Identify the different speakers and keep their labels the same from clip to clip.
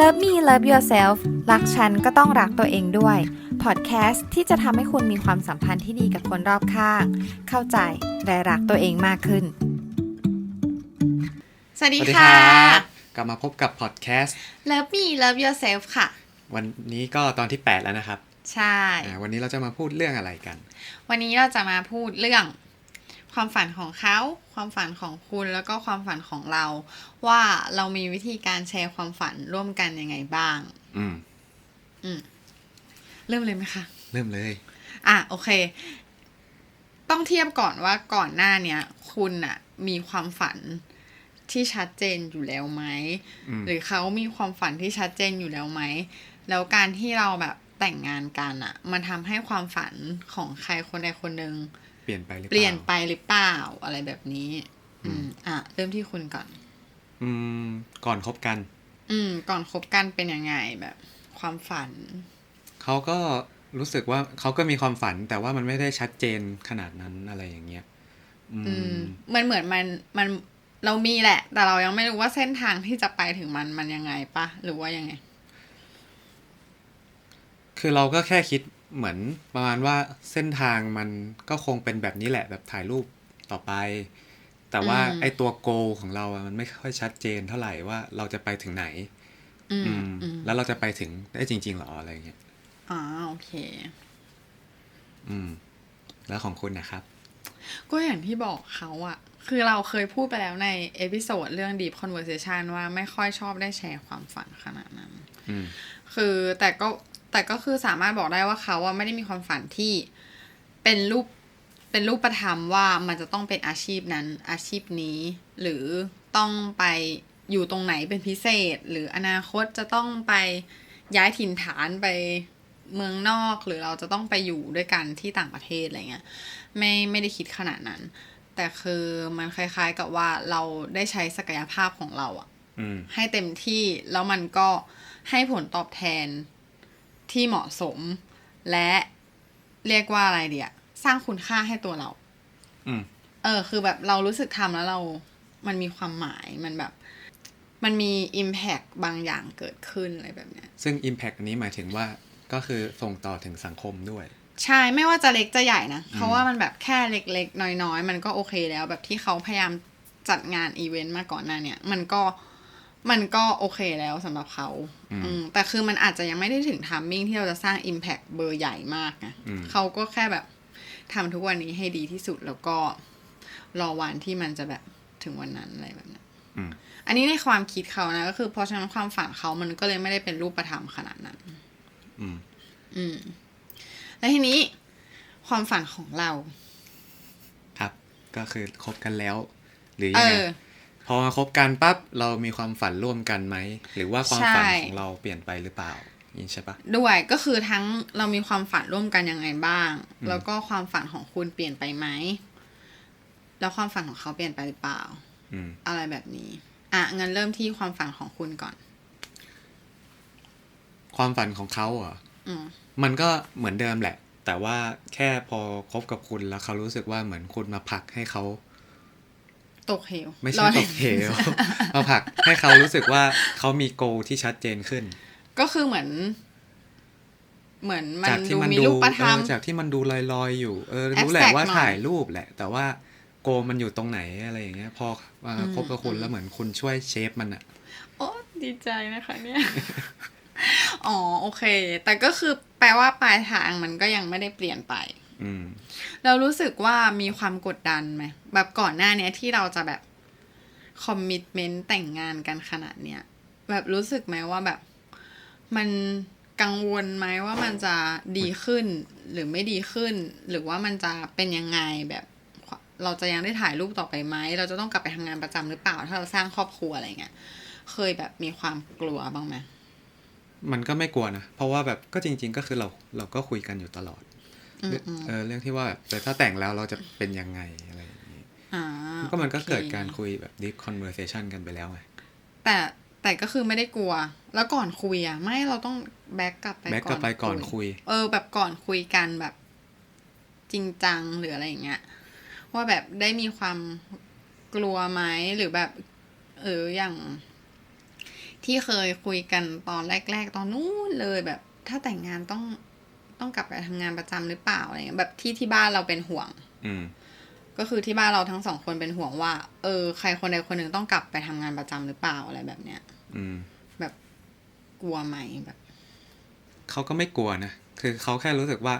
Speaker 1: Love Me Love Yourself รักฉันก็ต้องรักตัวเองด้วย พอดแคสต์ที่จะทำให้คุณมีความสัมพันธ์ที่ดีกับคนรอบข้าง เข้าใจและรักตัวเองมากขึ้น สวัสดี
Speaker 2: สวัสดีค
Speaker 1: ค่ะ
Speaker 2: รับกลับมาพบกับพอดแคสต์
Speaker 1: Love Me Love Yourself ค่ะ
Speaker 2: วันนี้ก็ตอนที่ 8 แล้วนะครับ
Speaker 1: ใช่
Speaker 2: อ่าวันนี้เราจะมาพูดเรื่องอะไรกัน
Speaker 1: วันนี้เราจะมาพูดเรื่อง ความฝันของเขา ความฝันของคุณแล้วก็ความฝันของเรา ว่าเรามีวิธีการแชร์ความฝันร่วมกันยังไงบ้าง
Speaker 2: อืม
Speaker 1: อืม เริ่มเลยไหมคะ
Speaker 2: เริ่มเลย
Speaker 1: อะโอเค ต้องเทียบก่อนว่าก่อนหน้าเนี้ย คุณอะมีความฝันที่ชัดเจนอยู่แล้วไหม
Speaker 2: อืม
Speaker 1: หรือเขามีความฝันที่ชัดเจนอยู่แล้วไหม แล้วการที่เราแบบแต่งงานกันอะมันทำให้ความฝันของใครคนใดคนหนึ่ง
Speaker 2: เปลี่ยนไปหรือ
Speaker 1: เปลี่ยนไปหรือเปล่าอะไรแบบนี้
Speaker 2: อื
Speaker 1: อื
Speaker 2: ม
Speaker 1: มอะ เริ่มที่คุณก่อน
Speaker 2: อืม ก่อนคบกัน
Speaker 1: อืม ก่อนคบกันเป็นยังไงแบบ ความฝัน
Speaker 2: เขาก็รู้สึกว่าเขาก็มีความฝัน แต่ว่ามันไม่ได้ชัดเจนขนาดนั้นอะไรอย่างเงี้ย อื
Speaker 1: อืม
Speaker 2: ม
Speaker 1: มันเหมือนมันมันเรามีแหละ แต่เรายังไม่รู้ว่าเส้นทางที่จะไปถึงมันมันยังไงปะหรือว่ายังไง
Speaker 2: คือเราก็แค่คิด เหมือนประมาณว่าเส้นทางมันก็คงเป็นแบบนี้แหละแบบถ่ายรูปต่อไป แต่ว่า
Speaker 1: อืม
Speaker 2: ไอ้ตัวโกของเราอะมันไม่ค่อยชัดเจนเท่าไหร่ว่าเราจะไปถึงไหน
Speaker 1: อืม
Speaker 2: อืม
Speaker 1: อืม
Speaker 2: แล้วเราจะไปถึงได้จริง ๆหรออะไรเงี้ย
Speaker 1: อ๋อโอเค
Speaker 2: อืม แล้วของคุณนะครับ
Speaker 1: ก็อย่างที่บอกเขาอะคือเราเคยพูดไปแล้วในเอพิโซดเรื่อง Deep Conversation ว่าไม่ค่อยชอบได้แชร์ความฝันขนาดนั้น
Speaker 2: อืม
Speaker 1: คือแต่ก็ แต่ก็คือสามารถบอกได้ว่าเขาอะไม่ได้มีความฝันที่เป็นรูปเป็นรูปประธรรมว่ามันจะต้องเป็นอาชีพนั้นอาชีพนี้ หรือต้องไปอยู่ตรงไหนเป็นพิเศษ หรืออนาคตจะต้องไปย้ายถิ่นฐานไปเมืองนอกหรือเราจะต้องไปอยู่ด้วยกันที่ต่างประเทศอะไรเงี้ยไม่ไม่ได้คิดขนาดนั้น แต่คือมันคล้าย ๆกับว่าเราได้ใช้ศักยภาพของเราอะ
Speaker 2: อืม
Speaker 1: ให้เต็มที่แล้วมันก็ให้ผลตอบแทน ที่เหมาะสม และเรียกว่าอะไรเดียสร้างคุณค่าให้ตัวเรา
Speaker 2: อืม
Speaker 1: เออ คือแบบเรารู้สึกทำแล้วเรา มันมีความหมาย มันแบบ มันมี Impact บางอย่างเกิดขึ้นอะไรแบบเนี้ย
Speaker 2: ซึ่ง Impact อันนี้หมายถึงว่าก็คือส่งต่อถึงสังคมด้วย
Speaker 1: ใช่ ไม่ว่าจะเล็กจะใหญ่นะ เพราะว่ามันแบบแค่เล็กๆ น้อยๆ มันก็โอเคแล้ว แบบที่เขาพยายามจัดงานอีเวนต์มาก่อนหน้าเนี่ย มันก็ มันก็โอเคแล้วสำหรับเขา
Speaker 2: อืม
Speaker 1: อืมแต่คือมันอาจจะยังไม่ได้ถึงทัมมิ่งที่เราจะสร้าง Impact เบอร์ใหญ่มากนะ
Speaker 2: อืม
Speaker 1: เขาก็แค่แบบทำทุกวันนี้ให้ดีที่สุดแล้วก็รอวันที่มันจะแบบถึงวันนั้นอะไรแบบนั้น
Speaker 2: อืม
Speaker 1: อันนี้ในความคิดเขานะก็คือเพราะฉะนั้นความฝันเขามันก็เลยไม่ได้เป็นรูปธรรมขนาดนั้น
Speaker 2: อืม
Speaker 1: อืม แล้วทีนี้ความฝันของเรา
Speaker 2: ครับ ก็คือคบกันแล้ว หรือ
Speaker 1: เอ
Speaker 2: ยังไง
Speaker 1: อ
Speaker 2: พอมาคบกันปั๊บเรามีความฝันร่วมกันไหม หรือว่าความฝัน
Speaker 1: ใช่
Speaker 2: ของเราเปลี่ยนไปหรือเปล่านี่ใช่ปะ
Speaker 1: ด้วยก็คือทั้งเรามีความฝันร่วมกันยังไงบ้าง
Speaker 2: อืม
Speaker 1: แล้วก็ความฝันของคุณเปลี่ยนไปไหมแล้วความฝันของเขาเปลี่ยนไปหรือเปล่า
Speaker 2: อืม
Speaker 1: อะไรแบบนี้ อะงั้นเริ่มที่ความฝันของคุณก่อน
Speaker 2: ความฝันของเขาเหรอะ
Speaker 1: อืม
Speaker 2: มันก็เหมือนเดิมแหละ แต่ว่าแค่พอคบกับคุณแล้วเขารู้สึกว่าเหมือนคุณมาผลักให้เขา
Speaker 1: ตกเหว
Speaker 2: ไม่
Speaker 1: ร
Speaker 2: ใช่
Speaker 1: อ
Speaker 2: ต
Speaker 1: เล่น
Speaker 2: กเหวมาผลักให้เขารู้สึกว่าเขามีโกที่ชัดเจนขึ้น
Speaker 1: ก็คือเหมือน เหมือนมัน
Speaker 2: จากที่
Speaker 1: ดู
Speaker 2: มัน
Speaker 1: มี
Speaker 2: ดู
Speaker 1: รูปประทับ
Speaker 2: เออจากที่มันดูลอยๆ อยู่ เออรู้แหละ
Speaker 1: Abstract
Speaker 2: ว่า
Speaker 1: หน่อย
Speaker 2: ถ่ายรูปแหละ แต่ว่าโกมันอยู่ตรงไหนอะไรอย่างเงี้ย พอมา
Speaker 1: อืม
Speaker 2: คบกับคุณแล้วเหมือนคุณช่วยเชฟมันอะ
Speaker 1: โอ้ดีใจนะคะเนี่ยอ๋อโอเค แต่ก็คือแปลว่าปลายทางมันก็ยังไม่ได้เปลี่ยนไป
Speaker 2: อืม
Speaker 1: เรารู้สึกว่ามีความกดดันไหมแบบก่อนหน้าเนี้ยที่เราจะแบบคอมมิ t เมนต์แต่งงานกันขนาดเนี้ยแบบรู้สึกไหมว่าแบบ มันกังวลไหมว่ามันจะดีขึ้นหรือไม่ดีขึ้น หรือว่ามันจะเป็นยังไงแบบเราจะยังได้ถ่ายรูปต่อไปไหม เราจะต้องกลับไปทำงานประจำหรือเปล่า ถ้าเราสร้างครอบครัวอะไรเงี้ย เคยแบบมีความกลัวบ้างไหม
Speaker 2: มันก็ไม่กลัวนะ เพราะว่าแบบก็จริง ๆ ก็คือเราเราก็คุยกันอยู่ตลอด
Speaker 1: อืมอืม
Speaker 2: เออเรื่องที่ว่าแบบแต่ถ้าแต่งแล้วเราจะเป็นยังไงอะไรอย่างนี้
Speaker 1: อ่า
Speaker 2: ก็มันก็
Speaker 1: โอค
Speaker 2: เกิดการคุยแบบ deep conversation กันไปแล้วไง
Speaker 1: แต่แต่ก็คือไม่ได้กลัว แล้วก่อนคุยอะ ไม่เราต้องแบ็กกลับไป
Speaker 2: แบ็กกลับไปก่อนคุย
Speaker 1: เออ แบบก่อนคุยกันแบบ จริงจังหรืออะไรอย่างเงี้ยว่าแบบได้มีความกลัวไหมหรือแบบเอออย่าง ที่เคยคุยกันตอนแรก ๆ ตอนนู้นเลยแบบ ถ้าแต่งงานต้อง ต้องกลับไปทำงานประจำหรือเปล่าอะไรเงี้ยแบบที่ที่บ้านเราเป็นห่วง
Speaker 2: อืม
Speaker 1: ก็คือที่บ้านเราทั้งสองคนเป็นห่วงว่า เออ ใครคนใดคนหนึ่งต้องกลับไปทำงานประจำหรือเปล่าอะไรแบบเนี้ย
Speaker 2: อืม
Speaker 1: แบบกลัวไหมแบบ
Speaker 2: เขาก็ไม่กลัวนะคือเขาแค่รู้สึกว่า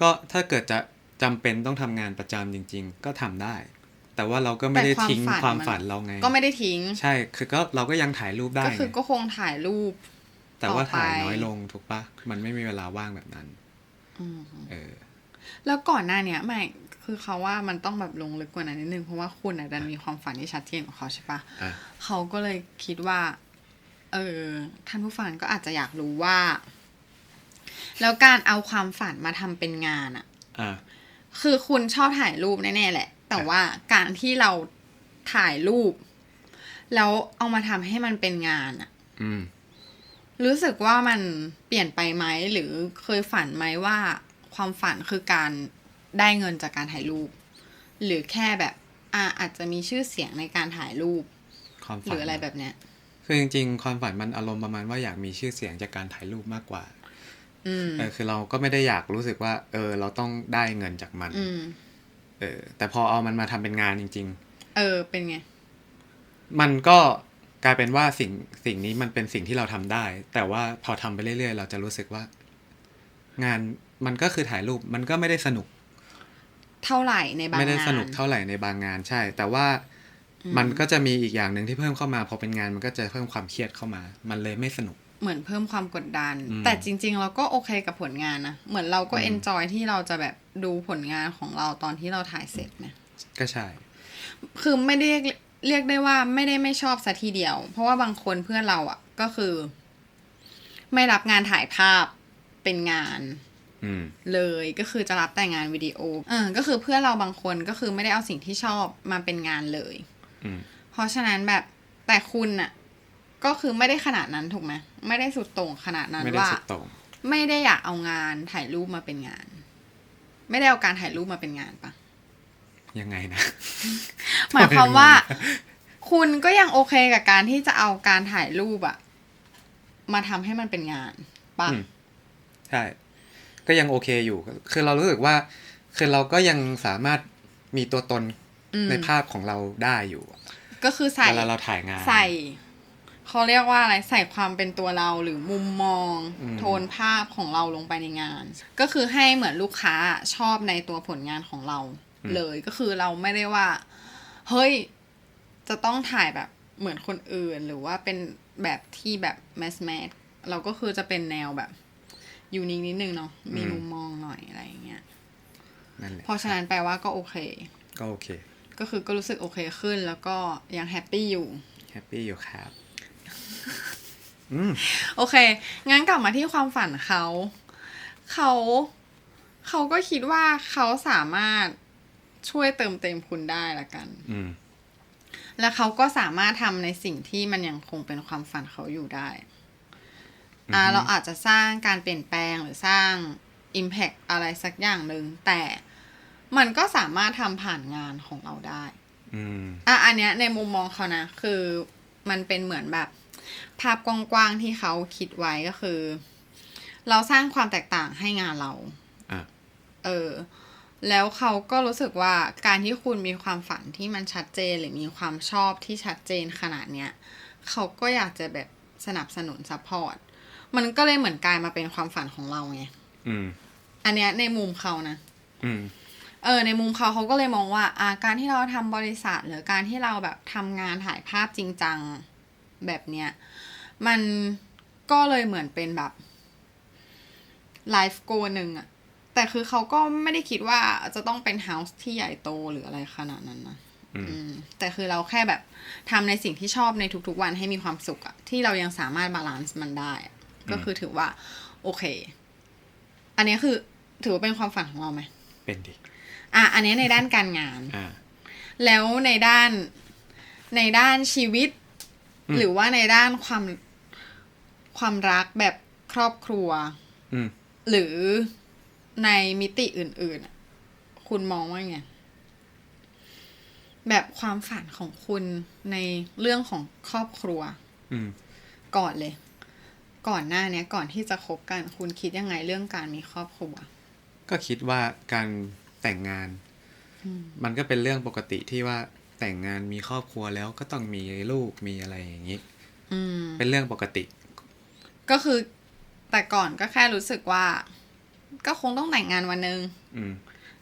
Speaker 2: ก็ถ้าเกิดจะจำเป็นต้องทำงานประจำจริง ๆ ก็ทำได้ แต่ว่าเราก็ไม่ได้
Speaker 1: แต่ความ
Speaker 2: ทิ้ง
Speaker 1: ฝัน
Speaker 2: ความ
Speaker 1: มัน
Speaker 2: ฝันเราไง
Speaker 1: ก็ไม่ได้ทิ้ง
Speaker 2: ใช่ คือก็เราก็ยังถ่ายรูปได้
Speaker 1: ก็คือ
Speaker 2: ไง
Speaker 1: ก็คงถ่ายรูป
Speaker 2: แต่ว่า
Speaker 1: ต่อไป
Speaker 2: ถ่ายน้อยลงถูกปะมันไม่มีเวลาว่างแบบนั้น
Speaker 1: อืม
Speaker 2: เออ
Speaker 1: แล้วก่อนหน้าเนี้ยไม่คือเขาว่ามันต้องแบบลงลึกกว่านั้นนิดนึงเพราะว่าคุณอะดันมีความฝันที่ชัดเจนของเขาใช่ปะ
Speaker 2: อะ
Speaker 1: เขาก็เลยคิดว่า เออท่านผู้ฟังก็อาจจะอยากรู้ว่า แล้วการเอาความฝันมาทำเป็นงานอะ
Speaker 2: อะ
Speaker 1: คือคุณชอบถ่ายรูปแน่ๆแหละ แต่ว่าการที่เราถ่ายรูป แล้วเอามาทำให้มันเป็นงานอะ
Speaker 2: อืม
Speaker 1: รู้สึกว่ามันเปลี่ยนไปไหมหรือเคยฝันไหมว่าความฝันคือการได้เงินจากการถ่ายรูป หรือแค่แบบอ่าอาจจะมีชื่อเสียงในการถ่ายรูป
Speaker 2: ความ
Speaker 1: ห
Speaker 2: ฝัน
Speaker 1: รืออะไรแบบเนี้ย
Speaker 2: คือจริงๆ ความฝันมันอารมณ์ประมาณว่าอยากมีชื่อเสียงจากการถ่ายรูปมากกว่า
Speaker 1: อืม
Speaker 2: เออคือเราก็ไม่ได้อยากรู้สึกว่า เออ เราต้องได้เงินจากมัน
Speaker 1: อืม
Speaker 2: เออ แต่พอเอามันมาทำเป็นงานจริง
Speaker 1: เออเป็นไง
Speaker 2: ๆมันก็ กลายเป็นว่าสิ่งสิ่งนี้มันเป็นสิ่งที่เราทำได้ แต่ว่าพอทำไปเรื่อยๆ เราจะรู้สึกว่า งานมันก็คือถ่ายรูปมันก็ไม่ได้สนุก
Speaker 1: เท่าไหร่ในบาง
Speaker 2: ไม่ได้
Speaker 1: งาน
Speaker 2: สนุกเท่าไหร่ในบางงานใช่ แต่ว่ามันก็จะมีอีกอย่างหนึ่งที่เพิ่มเข้ามา พอเป็นงานมันก็จะเพิ่มความเครียดเข้ามา มันเลยไม่สนุก
Speaker 1: เหมือนเพิ่มความกดดัน
Speaker 2: อืม
Speaker 1: แต่จริง ๆ เราก็โอเคกับผลงานนะเหมือนเราก็
Speaker 2: อืม
Speaker 1: เอนจอยที่เราจะแบบดูผลงานของเราตอนที่เราถ่ายเสร็จนะ
Speaker 2: ก็ใช่
Speaker 1: คือไม่ได้ เรียกเรียกได้ว่าไม่ได้ไม่ชอบสัทีเดียว เพราะว่าบางคนเพื่อนเราอะ ก็คือ ไม่รับงานถ่ายภาพเป็นงาน
Speaker 2: อืม
Speaker 1: เลยก็คือจะรับแต่งานวิดีโอเออก็คือเพื่อนเราบางคนก็คือไม่ได้เอาสิ่งที่ชอบมาเป็นงานเลย
Speaker 2: อืม
Speaker 1: เพราะฉะนั้นแบบแต่คุณน่ะก็คือไม่ได้ขนาดนั้นถูกไหมไม่ได้สุดโต่งขนาดนั้น
Speaker 2: ไม่ได้
Speaker 1: ว่า
Speaker 2: สุดโต่ง
Speaker 1: ไม่ได้อยากเอางานถ่ายรูปมาเป็นงาน ไม่ได้เอาการถ่ายรูปมาเป็นงานปะ
Speaker 2: ยังไงนะ
Speaker 1: หมายความว่า คุณก็ยังโอเคกับการที่จะเอาการถ่ายรูปอะมาทำให้มันเป็นงานปะ
Speaker 2: อืมใช่ ก็ยังโอเคอยู่ คือเรารู้สึกว่า คือเราก็ยังสามารถมีตัวตน
Speaker 1: อืม
Speaker 2: ในภาพของเราได้อยู่
Speaker 1: ก็คือใส่
Speaker 2: เวลาเราถ่ายงาน
Speaker 1: ใส่เขาเรียกว่าอะไรใส่ความเป็นตัวเราหรือมุมมอง
Speaker 2: อืม
Speaker 1: โทนภาพของเราลงไปในงาน ก็คือให้เหมือนลูกค้าชอบในตัวผลงานของเรา เลยก็คือเราไม่ได้ว่า เฮ้ย จะต้องถ่ายแบบเหมือนคนอื่น หรือว่าเป็นแบบที่แบบแมสแมสเราก็คือจะเป็นแนวแบบยูนิคนิดนึงเนาะมีมุมมองหน่อยอะไรอย่างเงี้ย
Speaker 2: นั่นแหละ
Speaker 1: เพราะฉะนั้นแปลว่าก็โอเค
Speaker 2: ก็โอเค
Speaker 1: ก็คือก็รู้สึกโอเคขึ้นแล้วก็ยังแฮปปี้อยู่
Speaker 2: แฮปปี้อยู่ครับอืม
Speaker 1: โอเค งั้นกลับมาที่ความฝันเขา เขา เขาก็คิดว่าเขาสามารถ ช่วยเติมเต็มคุณได้ละกัน
Speaker 2: อืม
Speaker 1: แล้วเขาก็สามารถทำในสิ่งที่มันยังคงเป็นความฝันเขาอยู่ได้ อ่า
Speaker 2: อือฮึ
Speaker 1: เราอาจจะสร้างการเปลี่ยนแปลงหรือสร้าง Impact อะไรสักอย่างหนึ่งแต่มันก็สามารถทำผ่านงานของเราได้
Speaker 2: อืม
Speaker 1: อะอันเนี้ยในมุมมองเขานะ คือมันเป็นเหมือนแบบ ภาพกว้างๆที่เขาคิดไว้ก็คือ เราสร้างความแตกต่างให้งานเรา
Speaker 2: อะ
Speaker 1: เออ แล้วเขาก็รู้สึกว่าการที่คุณมีความฝันที่มันชัดเจนหรือมีความชอบที่ชัดเจนขนาดเนี้ยเขาก็อยากจะแบบสนับสนุนซัพพอร์ตมันก็เลยเหมือนกลายมาเป็นความฝันของเราไง
Speaker 2: อืม
Speaker 1: อันเนี้ยในมุมเขานะ
Speaker 2: อืม
Speaker 1: เออ ในมุมเขาเขาก็เลยมองว่าอาการที่เราทำบริษัท หรือการที่เราแบบทำงานถ่ายภาพจริงจังแบบเนี้ยมันก็เลยเหมือนเป็นแบบไลฟ์โกหนึ่งอะ แต่คือเขาก็ไม่ได้คิดว่าจะต้องเป็นเฮาส์ที่ใหญ่โตหรืออะไรขนาดนั้นนะ
Speaker 2: อืม
Speaker 1: อืมแต่คือเราแค่แบบทำในสิ่งที่ชอบในทุกๆวันให้มีความสุขอะที่เรายังสามารถบาลานซ์มันได้อะก็คือถือว่า โอเค อันนี้คือถือว่าเป็นความฝันของเราไหม
Speaker 2: เป็นดิ
Speaker 1: อะอันนี้ในด้านการงาน
Speaker 2: อ่า
Speaker 1: แล้วในด้านในด้านชีวิต
Speaker 2: อืม
Speaker 1: หรือว่าในด้านความความรักแบบครอบครัว
Speaker 2: อืม
Speaker 1: หรือ ในมิติอื่นๆอะคุณมองว่าไง แบบความฝันของคุณในเรื่องของครอบครัว
Speaker 2: อืม
Speaker 1: ก่อนเลย ก่อนหน้าเนี้ยก่อนที่จะคบกันคุณคิดยังไงเรื่องการมีครอบครัว
Speaker 2: ก็คิดว่าการแต่งงาน มันก็เป็นเรื่องปกติที่ว่าแต่งงานมีครอบครัวแล้วก็ต้องมีลูกมีอะไรอย่างนี้
Speaker 1: อืม
Speaker 2: เป็นเรื่องปกติ
Speaker 1: ก็คือแต่ก่อนก็แค่รู้สึกว่า ก็คงต้องแต่งงานวันหนึ่ง
Speaker 2: อืม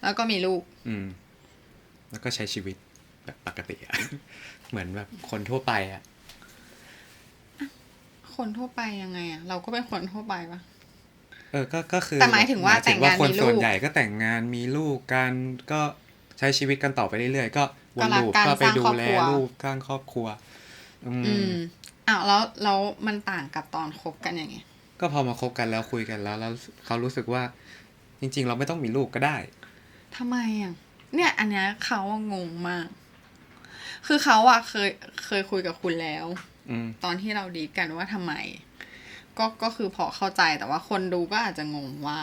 Speaker 1: แล้วก็มีลูก
Speaker 2: อืม แล้วก็ใช้ชีวิตแบบปกติอะเหมือนแบบคนทั่วไปอะ
Speaker 1: คนทั่วไปยังไงอะเราก็เป็นคนทั่วไปปะ
Speaker 2: เออก็ก็คือ
Speaker 1: แต่หมายถึงว่าแต่งงาน
Speaker 2: คน
Speaker 1: มีลูก
Speaker 2: ส่วนใหญ่ก็แต่งงานมีลูกกันก็ใช้ชีวิตกันต่อไปเรื่อยๆก็ว
Speaker 1: ก็
Speaker 2: น
Speaker 1: รัก
Speaker 2: ลูป
Speaker 1: กัน
Speaker 2: ก็ไป
Speaker 1: สร้าง
Speaker 2: ดู
Speaker 1: ครอบ
Speaker 2: แล
Speaker 1: ครัว
Speaker 2: ลูกสร้างครอบครัวอืม
Speaker 1: อืมอ้าวแล้วแล้วมันต่างกับตอนคบกันยังไง
Speaker 2: ก็พอมาคบกันแล้วคุยกันแล้วแล้วเขารู้สึกว่า จริง ๆ เราไม่ต้องมีลูกก็ได้
Speaker 1: ทำไมอะเนี่ย อันเนี้ยเขาอะงงมาก คือเขาอะเคยเคยคุยกับคุณแล้ว
Speaker 2: อืม
Speaker 1: ตอนที่เราดีดกันว่าทำไม ก็ก็คือพอเข้าใจแต่ว่าคนดูก็อาจจะงงว่า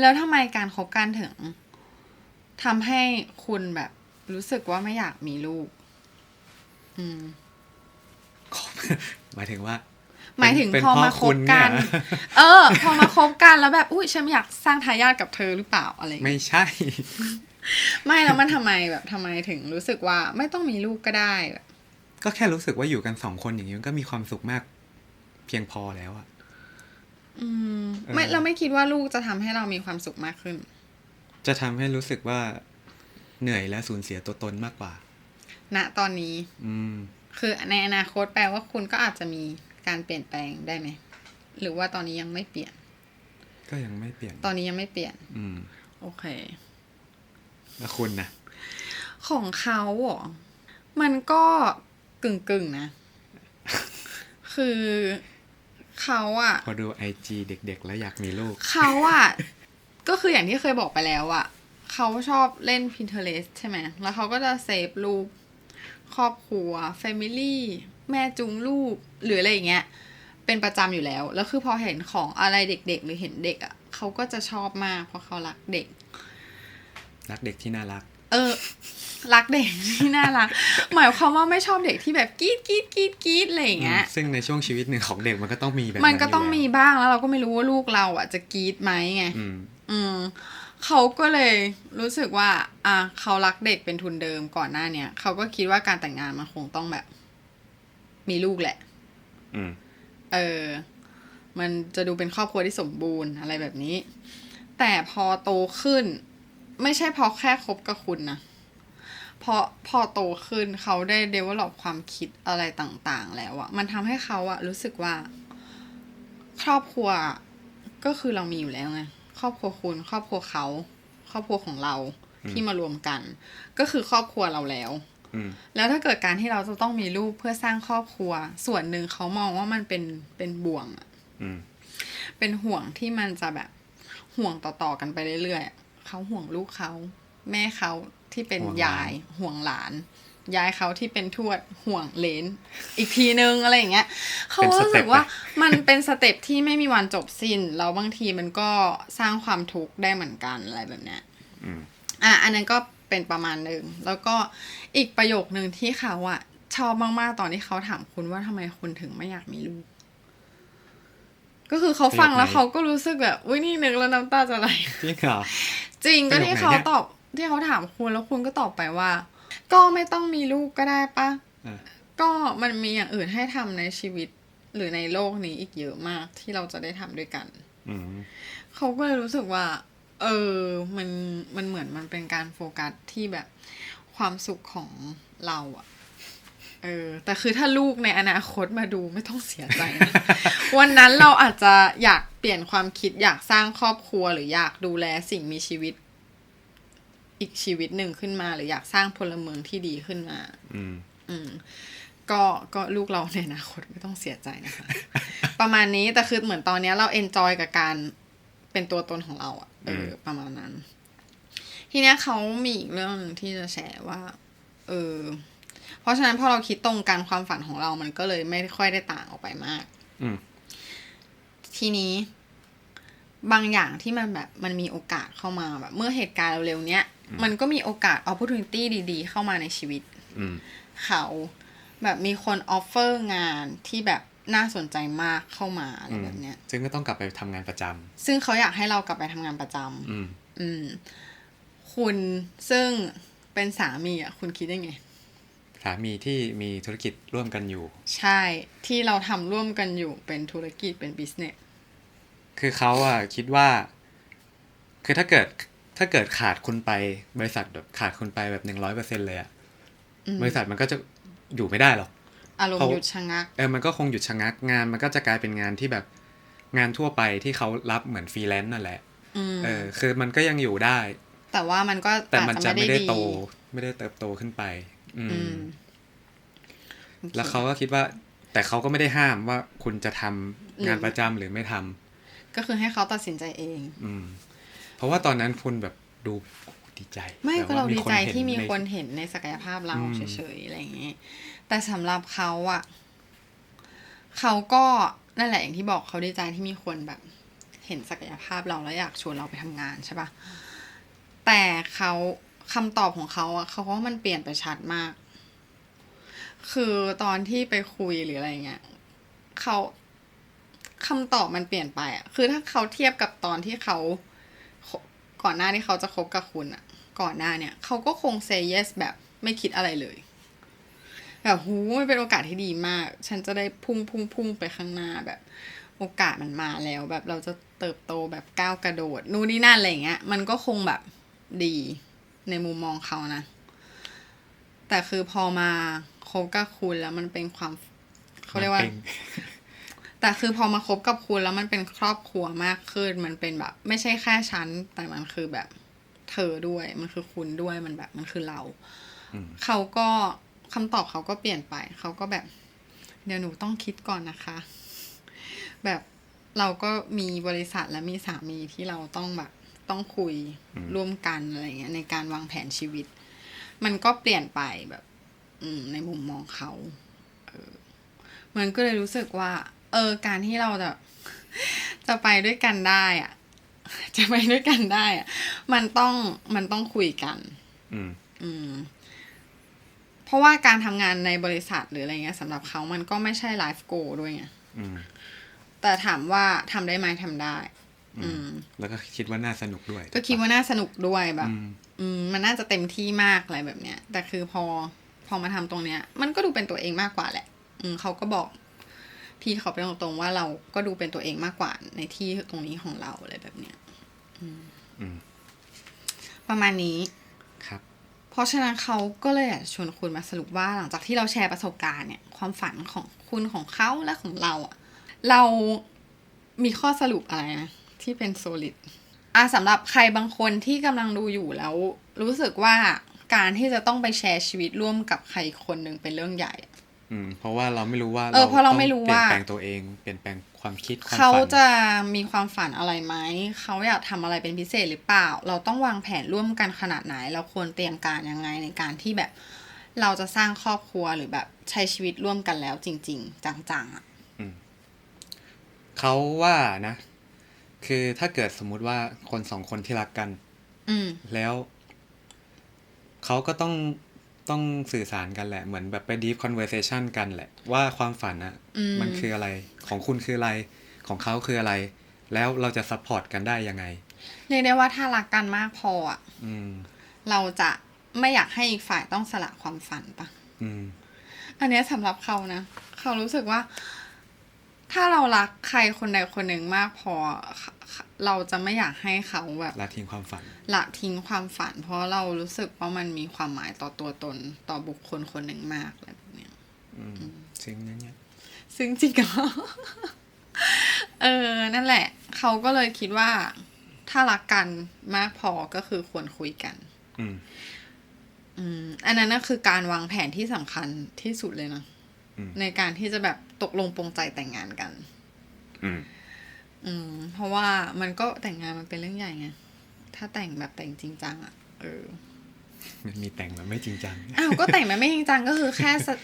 Speaker 1: แล้วทำไมการคบกันถึงทำให้คุณแบบรู้สึกว่าไม่อยากมีลูก อืม
Speaker 2: หมายถึงว่า
Speaker 1: หมายถึง
Speaker 2: เป็น
Speaker 1: พอ
Speaker 2: พ่อ
Speaker 1: มาค
Speaker 2: คุ
Speaker 1: บ
Speaker 2: ณ
Speaker 1: กัน
Speaker 2: เนี่ย
Speaker 1: เออ พอมาคบกันแล้วแบบอุ้ยฉันอยากสร้างทายาทกับเธอหรือเปล่าอะไรอย่างเงี้ย
Speaker 2: ไม่ใช่
Speaker 1: ไม่แล้วมันทำไมแบบทำไมถึงรู้สึกว่าไม่ต้องมีลูกก็ได้แบบ
Speaker 2: ก็แค่รู้สึกว่าอยู่กันสองคนอย่างนี้มันก็มีความสุขมาก เพียงพอแล้วอะ
Speaker 1: อืม
Speaker 2: เออ
Speaker 1: ไม่เราไม่คิดว่าลูกจะทำให้เรามีความสุขมากขึ้น
Speaker 2: จะทำให้รู้สึกว่าเหนื่อยและสูญเสียตัวตนมากกว่า
Speaker 1: ณตอนนี้
Speaker 2: อืม
Speaker 1: คือในอนาคตแปลว่าคุณก็อาจจะมี การเปลี่ยนแปลงได้ไหม หรือว่าตอนนี้ยังไม่เปลี่ยน
Speaker 2: ก็ยังไม่เปลี่ยน
Speaker 1: ตอนนี้ยังไม่เปลี่ยน
Speaker 2: อืม
Speaker 1: โอเค
Speaker 2: แล้วคุณนะ
Speaker 1: ของเขาเหรอมันก็กึ่งกึ่งๆนะ คือเขาอะ
Speaker 2: พอดูไอจีเด็กๆ แล้วอยากมีลูก
Speaker 1: เขาอะก็คืออย่างที่เคยบอกไปแล้วอะเขาชอบเล่น Pinterest ใช่ไหม แล้วเขาก็จะเซฟรูปครอบครัว Family แม่จุงลูกหรืออะไรอย่างเงี้ย เป็นประจำอยู่แล้ว แล้วคือพอเห็นของอะไรเด็กๆ หรือเห็นเด็กอะเขาก็จะชอบมาก เพราะเขารักเด็ก
Speaker 2: รักเด็กที่น่ารัก
Speaker 1: เออ รักเด็กที่น่ารัก หมายความว่าไม่ชอบเด็กที่แบบกรีดกรีดกรีดกรีดอะไรอย่างเงี้ย
Speaker 2: อืมซึ่งในช่วงชีวิตหนึ่งของเด็กมันก็ต้องมีแบบ
Speaker 1: มันก็ต้อง
Speaker 2: ยู่
Speaker 1: มี
Speaker 2: แล้ว
Speaker 1: บ้างแล้วเราก็ไม่รู้ว่าลูกเราอะจะกรีดไหมไง
Speaker 2: อืม
Speaker 1: อืมเขาก็เลยรู้สึกว่า อะเขารักเด็กเป็นทุนเดิมก่อนหน้าเนี้ยเขาก็คิดว่าการแต่งงานมันคงต้องแบบ มีลูกแหละ
Speaker 2: อืม
Speaker 1: เออ มันจะดูเป็นครอบครัวที่สมบูรณ์อะไรแบบนี้ แต่พอโตขึ้น ไม่ใช่เพราะแค่คบกับคุณนะพอพอโตขึ้นเขาได้ develop ความคิดอะไรต่าง ๆ แล้วอะมันทำให้เขาอะรู้สึกว่า ครอบครัวก็คือเรามีอยู่แล้วไงครอบครัวคุณ ครอบครัวเขา ครอบครัวของเราที่มารวมกัน ก็คือครอบครัวเราแล้ว
Speaker 2: อืม
Speaker 1: แล้วถ้าเกิดการที่เราจะต้องมีลูกเพื่อสร้างครอบครัว ส่วนหนึ่งเขามองว่ามันเป็นเป็นบ่วงอะ
Speaker 2: อืม
Speaker 1: เป็นห่วงที่มันจะแบบห่วงต่อๆกันไปเรื่อยๆอะเขาห่วงลูกเขาแม่เขาที่เป็นยายห่วงหลานยายเขาที่เป็นทวดห่วงเหลน อีกทีนึงอะไรอย่างเงี้ยเขารู้สึกว่ามันเป็นสเต็ปที่ไม่มีวันจบสิ้นแล้วบางทีมันก็สร้างความทุกข์ได้เหมือนกันอะไรแบบเนี้ย
Speaker 2: อืม
Speaker 1: อะอันนั้นก็ เป็นประมาณหนึ่งแล้วก็อีกประโยคหนึ่งที่เขาอะชอบมากๆตอนที่เขาถามคุณว่าทำไมคุณถึงไม่อยากมีลูก ก็คือเขาฟังแล้วเขาก็รู้สึกแบบอุ้ยนี่นึกแล้วน้ำตาจะไหล
Speaker 2: จริงเหรอ
Speaker 1: จริงก็
Speaker 2: ประโยค
Speaker 1: ที่
Speaker 2: ไหน
Speaker 1: เขา
Speaker 2: เนี่ย
Speaker 1: ตอบที่เขาถามคุณแล้วคุณก็ตอบไปว่า ก็ไม่ต้องมีลูกก็ได้ปะ
Speaker 2: อะ
Speaker 1: ก็มันมีอย่างอื่นให้ทำในชีวิตหรือในโลกนี้อีกเยอะมากที่เราจะได้ทำด้วยกัน
Speaker 2: อืม
Speaker 1: เขาก็เลยรู้สึกว่า เออ มัน มันเหมือนมันเป็นการโฟกัสที่แบบความสุขของเราอะเออ แต่คือถ้าลูกในอนาคตมาดูไม่ต้องเสียใจนะ วันนั้นเราอาจจะอยากเปลี่ยนความคิดอยากสร้างครอบครัวหรืออยากดูแลสิ่งมีชีวิต อีกชีวิตหนึ่งขึ้นมา หรืออยากสร้างพลเมืองที่ดีขึ้นมา
Speaker 2: อืม
Speaker 1: อืม ก็ก็ลูกเราในอนาคตไม่ต้องเสียใจนะคะ ประมาณนี้แต่คือเหมือนตอนเนี้ยเราเอนจอยกับการ เป็นตัวตนของเราอะเอออ
Speaker 2: ม
Speaker 1: ประมาณนั้น ทีเนี้ยเขามีอีกเรื่องหนึ่งที่จะแชร์ว่า เออ เพราะฉะนั้นพอเราคิดตรงกันความฝันของเรา มันก็เลยไม่ค่อยได้ต่างออกไปมาก
Speaker 2: อืม
Speaker 1: ทีนี้บางอย่างที่มันแบบมันมีโอกาสเข้ามาแบบ เมื่อเหตุการณ์เร็วๆเนี้ย มันก็มีโอกาส opportunity ดี ๆ เข้ามาในชีวิต
Speaker 2: อืม
Speaker 1: เขาแบบมีคนออฟเฟอร์งานที่แบบ น่าสนใจมากเข้ามาอะไรแบบเนี้ย
Speaker 2: ซึ่งก็ต้องกลับไปทำงานประจำ
Speaker 1: ซึ่งเขาอยากให้เรากลับไปทำงานประจำ
Speaker 2: อืม
Speaker 1: อืมคุณซึ่งเป็นสามีอะ คุณคิดได้ไง
Speaker 2: สามีที่มีธุรกิจร่วมกันอยู่
Speaker 1: ใช่ที่เราทำร่วมกันอยู่เป็นธุรกิจเป็นบิสเนส
Speaker 2: คือเขาอะคิดว่า คือถ้าเกิดถ้าเกิดขาดคุณไปบริษัทแบบขาดคุณไปแบบหนึ่งร้อยเปอร์เซ็นเลยอะบริษัทมันก็จะอยู่ไม่ได้หรอก
Speaker 1: อารม
Speaker 2: เขา
Speaker 1: ณ์หยุดชะงัก
Speaker 2: เออมันก็คงหยุดชะงักงาน มันก็จะกลายเป็นงานที่แบบงานทั่วไปที่เขารับเหมือนฟรีแลนซ์นั่นแหละ
Speaker 1: อืม
Speaker 2: เออคือมันก็ยังอยู่ได้
Speaker 1: แต่ว่ามันก็
Speaker 2: แต่
Speaker 1: อาจ
Speaker 2: มัน
Speaker 1: จะ
Speaker 2: จะ
Speaker 1: ไม่
Speaker 2: ไม่
Speaker 1: ได้
Speaker 2: ได้
Speaker 1: ดี
Speaker 2: โต ไม่ได้เติบโตขึ้นไปอืม
Speaker 1: อืม
Speaker 2: แล้วเขาก็คิดว่า แต่เขาก็ไม่ได้ห้ามว่าคุณจะทำงานประจำหรือไม่ทำ
Speaker 1: ก็คือให้เขาตัดสินใจเอง
Speaker 2: อืม เพราะว่าตอนนั้นคุณแบบดูดีใจ
Speaker 1: ไม่
Speaker 2: แบบ
Speaker 1: ก็
Speaker 2: ว่
Speaker 1: เรา
Speaker 2: มี
Speaker 1: ดี
Speaker 2: คน
Speaker 1: ใจ
Speaker 2: เห็
Speaker 1: ที่มี
Speaker 2: ใน
Speaker 1: คนเห็นในศักยภาพเรา
Speaker 2: อืม
Speaker 1: เฉยๆอะไรอย่างเงี้ย แต่สำหรับเขาอะเขาก็นั่นแหละอย่างที่บอกเขาดีใจที่มีคนแบบ เห็นศักยภาพเราแล้วอยากชวนเราไปทำงานใช่ปะแต่เขาคำตอบของเขาอะเขาว่ามันเปลี่ยนไปชัดมาก คือตอนที่ไปคุยหรืออะไรเงี้ยเขาคำตอบมันเปลี่ยนไปอะคือถ้าเขาเทียบกับตอนที่เขาก่อนหน้าที่เขาจะคบกับคุณอะก่อนหน้าเนี่ย เขาก็คง say yes แบบไม่คิดอะไรเลย แบบหูมันเป็นโอกาสที่ดีมาก ฉันจะได้พุ่งพุ่งพุ่งไปข้างหน้าแบบ โอกาสมันมาแล้ว แบบเราจะเติบโตแบบก้าวกระโดด นู่นนี่นั่นอะไรอย่างเงี้ย มันก็คงแบบดีในมุมมองเขานะ แต่คือพอมาคบกับคุณแล้วมันเป็นความเขาเรียกว่า
Speaker 2: ป็น
Speaker 1: แต่คือพอมาคบกับคุณแล้วมันเป็นครอบครัวมากขึ้น มันเป็นแบบ ไม่ใช่แค่ฉันแต่มันคือแบบเธอด้วย มันคือคุณด้วยมันแบบ มันคือเรา
Speaker 2: อืม
Speaker 1: เขาก็ คำตอบเขาก็เปลี่ยนไป เขาก็แบบ เดี๋ยวหนูต้องคิดก่อนนะคะ แบบเราก็มีบริษัทและมีสามีที่เราต้องแบบต้องคุย
Speaker 2: อืม
Speaker 1: ร่วมกันอะไรเงี้ยในการวางแผนชีวิต มันก็เปลี่ยนไปแบบ อืม ในมุมมองเขาเออมันก็เลยรู้สึกว่า เออ การที่เราจะจะไปด้วยกันได้อะจะไปด้วยกันได้อะมันต้องมันต้องคุยกัน
Speaker 2: อืม
Speaker 1: อืม เพราะว่าการทำงานในบริษัทหรืออะไรเงี้ยสำหรับเขามันก็ไม่ใช่ไลฟ์โกด้วยไง
Speaker 2: อืม
Speaker 1: แต่ถามว่าทำได้ไหมทำได้ อืม
Speaker 2: แล้วก็คิดว่าน่าสนุกด้วย
Speaker 1: ก็คิดว่าน่าสนุกด้วยแบบ
Speaker 2: อืม
Speaker 1: อืมมันน่าจะเต็มที่มากอะไรแบบเนี้ย แต่คือพอพอมาทำตรงเนี้ย มันก็ดูเป็นตัวเองมากกว่าแหละ อืมเขาก็บอก พี่เขาไปตรงๆว่าเราก็ดูเป็นตัวเองมากกว่าในที่ตรงนี้ของเราอะไรแบบเนี้ย
Speaker 2: อืม
Speaker 1: ประมาณนี้
Speaker 2: ครับ
Speaker 1: เพราะฉะนั้นเขาก็เลยอยากจะชวนคุณมาสรุปว่าหลังจากที่เราแชร์ประสบการณ์เนี่ยความฝันของคุณของเขาและของเราอะเรามีข้อสรุปอะไรนะที่เป็นโซลิดอะสำหรับใครบางคนที่กำลังดูอยู่แล้ว รู้สึกว่าการที่จะต้องไปแชร์ชีวิตร่วมกับใครคนหนึ่งเป็นเรื่องใหญ่
Speaker 2: อืมเพราะว่าเราไม่รู้ว่า
Speaker 1: เออเพราะเราไม่รู้
Speaker 2: ต้องเปลี่ย
Speaker 1: ว่า
Speaker 2: นแปลงตัวเองเปลี่ยนแปลงความคิดความ
Speaker 1: เขา
Speaker 2: ฝัน
Speaker 1: จะมีความฝันอะไรไหมเขาอยากทำอะไรเป็นพิเศษหรือเปล่า เราต้องวางแผนร่วมกันขนาดไหน เราควรเตรียมการยังไงในการที่แบบ เราจะสร้างครอบครัวหรือแบบใช้ชีวิตร่วมกันแล้วจริง ๆ จังๆอะ
Speaker 2: เขาว่านะ คือถ้าเกิดสมมุติว่าคนสองคนที่รักกัน
Speaker 1: อืม
Speaker 2: แล้วเขาก็ต้อง ต้องสื่อสารกันแหละ เหมือนแบบไป deep conversation กันแหละ ว่าความฝันอะ
Speaker 1: อืม
Speaker 2: มันคืออะไรของคุณคืออะไรของเขาคืออะไร แล้วเราจะ support กันได้ยังไง
Speaker 1: เรียกได้ว่าถ้ารักกันมากพออะ
Speaker 2: อืม
Speaker 1: เราจะไม่อยากให้อีกฝ่ายต้องสละความฝันปะ
Speaker 2: อืม
Speaker 1: อันเนี้ยสำหรับเขานะ เขารู้สึกว่า ถ้าเรารักใครคนใดคนหนึ่งมากพอ เราจะไม่อยากให้เขาแบบ
Speaker 2: ละทิ้งความฝัน
Speaker 1: ละทิ้งความฝัน เพราะเรารู้สึกว่ามันมีความหมายต่อตัวตนต่อบุคคลคนหนึ่งมากอะไรแบบเนี้ย
Speaker 2: อืมซึ่งอย่างเงี้ย
Speaker 1: ซึ่งจริงก็เออ นั่นแหละ เขาก็เลยคิดว่า ถ้ารักกันมากพอก็คือควรคุยกัน
Speaker 2: อืม
Speaker 1: อืมอันนั้นนะคือการวางแผนที่สำคัญที่สุดเลยนะ
Speaker 2: อืม
Speaker 1: ในการที่จะแบบ ตกลงปรงใจแต่งงานกัน
Speaker 2: อืม
Speaker 1: อืม เพราะว่ามันก็แต่งงานมันเป็นเรื่องใหญ่ไง ถ้าแต่งแบบแต่งจริงจังอะเออ
Speaker 2: มันมีแต่งแบบไม่จริงจัง
Speaker 1: อ้าว ก็แต่งแบบไม่จริงจังก็คือแค่สะ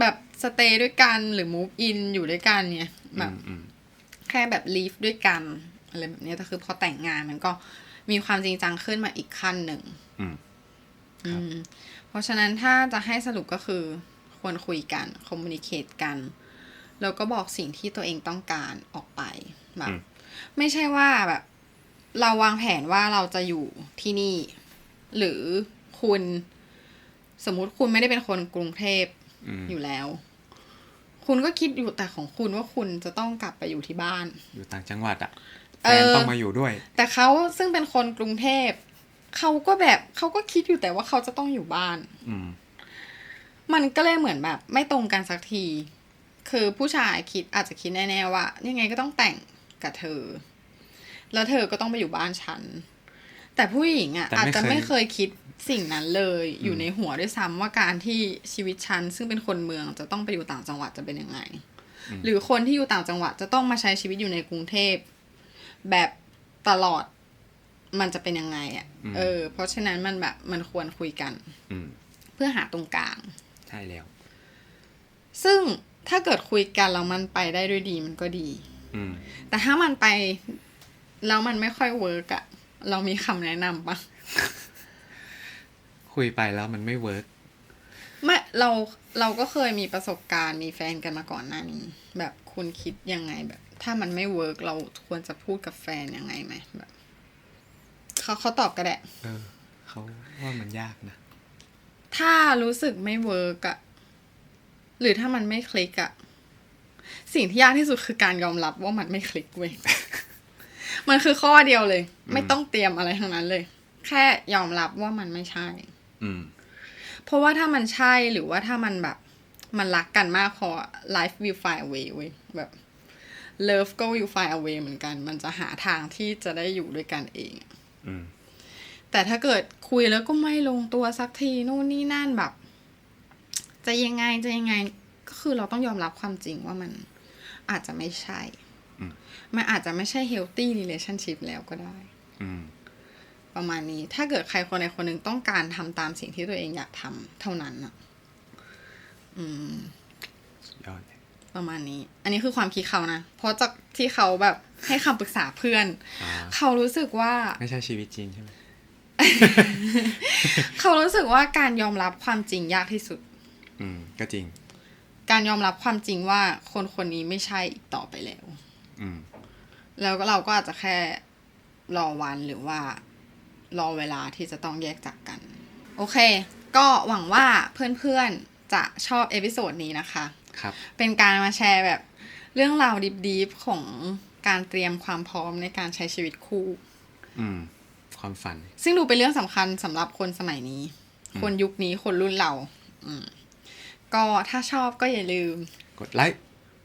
Speaker 1: แบบสเตย์ด้วยกันหรือ move in อยู่ด้วยกันเนี่ย แบบ
Speaker 2: อืม
Speaker 1: แค่แบบ live ด้วยกันอะไรแบบเนี้ยแต่คือพอแต่งงานมันก็มีความจริงจังขึ้นมาอีกขั้นหนึ่ง
Speaker 2: อืม
Speaker 1: อืมเพราะฉะนั้นถ้าจะให้สรุปก็คือควรคุยกันคอมมูนิเคตกัน แล้วก็บอกสิ่งที่ตัวเองต้องการออกไปแบบ
Speaker 2: อืม
Speaker 1: ไม่ใช่ว่าแบบ เราวางแผนว่าเราจะอยู่ที่นี่ หรือคุณสมมุติคุณไม่ได้เป็นคนกรุงเทพ
Speaker 2: อืม
Speaker 1: อยู่แล้ว คุณก็คิดอยู่แต่ของคุณว่าคุณจะต้องกลับไปอยู่ที่บ้าน
Speaker 2: อยู่ต่างจังหวัดอะ
Speaker 1: เอ
Speaker 2: แฟ
Speaker 1: อ
Speaker 2: นต้องมาอยู่ด้วย
Speaker 1: แต่เขาซึ่งเป็นคนกรุงเทพเขาก็แบบเขาก็คิดอยู่แต่ว่าเขาจะต้องอยู่บ้าน
Speaker 2: อืม
Speaker 1: มันก็เลยเหมือนแบบ ไม่ตรงกันสักที คือผู้ชายคิดอาจจะคิดแน่ๆว่ายังไงก็ต้องแต่งกับเธอ แล้วเธอก็ต้องไปอยู่บ้านฉัน แต่ผู้หญิงอะ
Speaker 2: แต่
Speaker 1: อาจ
Speaker 2: ไม่
Speaker 1: จะ
Speaker 2: เคย
Speaker 1: ไม่เคยคิดสิ่งนั้นเลยอยู่
Speaker 2: อืม
Speaker 1: ในหัวด้วยซ้ำว่าการที่ชีวิตฉันซึ่งเป็นคนเมืองจะต้องไปอยู่ต่างจังหวัดจะเป็นยังไง หรือคนที่อยู่ต่างจังหวัดจะต้องมาใช้ชีวิตอยู่ในกรุงเทพแบบตลอดมันจะเป็นยังไงอะ
Speaker 2: อืม
Speaker 1: เออ เพราะฉะนั้นมันแบบมันควรคุยกัน
Speaker 2: อืม
Speaker 1: เพื่อหาตรงกลาง
Speaker 2: ใช่แล้ว
Speaker 1: ซึ่ง ถ้าเกิดคุยกันแล้วมันไปได้ด้วยดีมันก็ดี
Speaker 2: อืม
Speaker 1: แต่ถ้ามันไปแล้วมันไม่ค่อยเวิร์กอะเรามีคำแนะนำปะ
Speaker 2: คุยไปแล้วมันไม่เวิร์ก
Speaker 1: ไม่เราเราก็เคยมีประสบการณ์มีแฟนกันมาก่อนหน้านี้ แบบคุณคิดยังไงแบบ ถ้ามันไม่เวิร์กเราควรจะพูดกับแฟนยังไงไหมแบบเขาเขาตอบก็ได้
Speaker 2: เออเขาว่ามันยากนะ
Speaker 1: ถ้ารู้สึกไม่เวิร์กอะ หรือถ้ามันไม่คลิกอะสิ่งที่ยากที่สุดคือการยอมรับว่ามันไม่คลิกเว้ยมันคือข้อเดียวเลย ไม่ต้องเตรียมอะไรทั้งนั้นเลย แค่ยอมรับว่ามันไม่ใช่
Speaker 2: อืม
Speaker 1: เพราะว่าถ้ามันใช่หรือว่าถ้ามันแบบ มันรักกันมากพอ life will find a way เว้ยแบบ love ก็ will find a way เหมือนกัน มันจะหาทางที่จะได้อยู่ด้วยกันเอง
Speaker 2: อืม
Speaker 1: แต่ถ้าเกิดคุยแล้วก็ไม่ลงตัวสักทีนู่นนี่นั่นแบบ จะยังไงจะยังไงก็คือเราต้องยอมรับความจริงว่ามันอาจจะไม่ใช่
Speaker 2: อืม
Speaker 1: มันอาจจะไม่ใช่ healthy relationship แล้วก็ได้
Speaker 2: อืม
Speaker 1: ประมาณนี้ ถ้าเกิดใครคนใดคนหนึ่งต้องการทำตามสิ่งที่ตัวเองอยากทำเท่านั้นอะอืม
Speaker 2: สุดยอดเลย
Speaker 1: ประมาณนี้ อันนี้คือความคิดเขานะ เพราะจากที่เขาแบบให้คำปรึกษาเพื่อน
Speaker 2: อ่า
Speaker 1: เขารู้สึกว่า
Speaker 2: ไม่ใช่ชีวิตจริงใช่ไหม
Speaker 1: เขารู้สึกว่าการยอมรับความจริงยากที่สุด
Speaker 2: อืม ก็จริง
Speaker 1: การยอมรับความจริงว่าคนคนนี้ไม่ใช่อีกต่อไปแล้ว
Speaker 2: อืม
Speaker 1: แล้วก็เราก็อาจจะแค่รอวันหรือว่า รอเวลาที่จะต้องแยกจากกัน โอเค ก็หวังว่าเพื่อนๆจะชอบเอพิโซดนี้นะคะ
Speaker 2: ครับ
Speaker 1: เป็นการมาแชร์แบบเรื่องราวดิบๆของการเตรียมความพร้อมในการใช้ชีวิตคู่
Speaker 2: อืม ความฝัน
Speaker 1: ซึ่งดูเป็นเรื่องสำคัญสำหรับคนสมัยนี้
Speaker 2: อืม
Speaker 1: คนยุคนี้คนรุ่นเรา อืม ก็ถ้าชอบก็อย่าลืม
Speaker 2: กดไลค์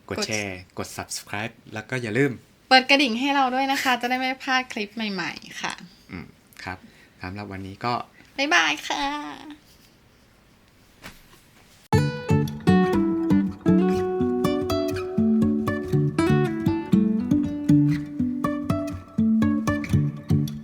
Speaker 2: กด
Speaker 1: กด
Speaker 2: แชร์ กด subscribe แล้วก็อย่าลืม
Speaker 1: เปิดกระดิ่งให้เราด้วยนะคะ จะได้ไม่พลาดคลิปใหม่ ๆ ค่ะ
Speaker 2: อืม ครับสำหรับวันนี้ก็
Speaker 1: บ๊ายบายค่ะ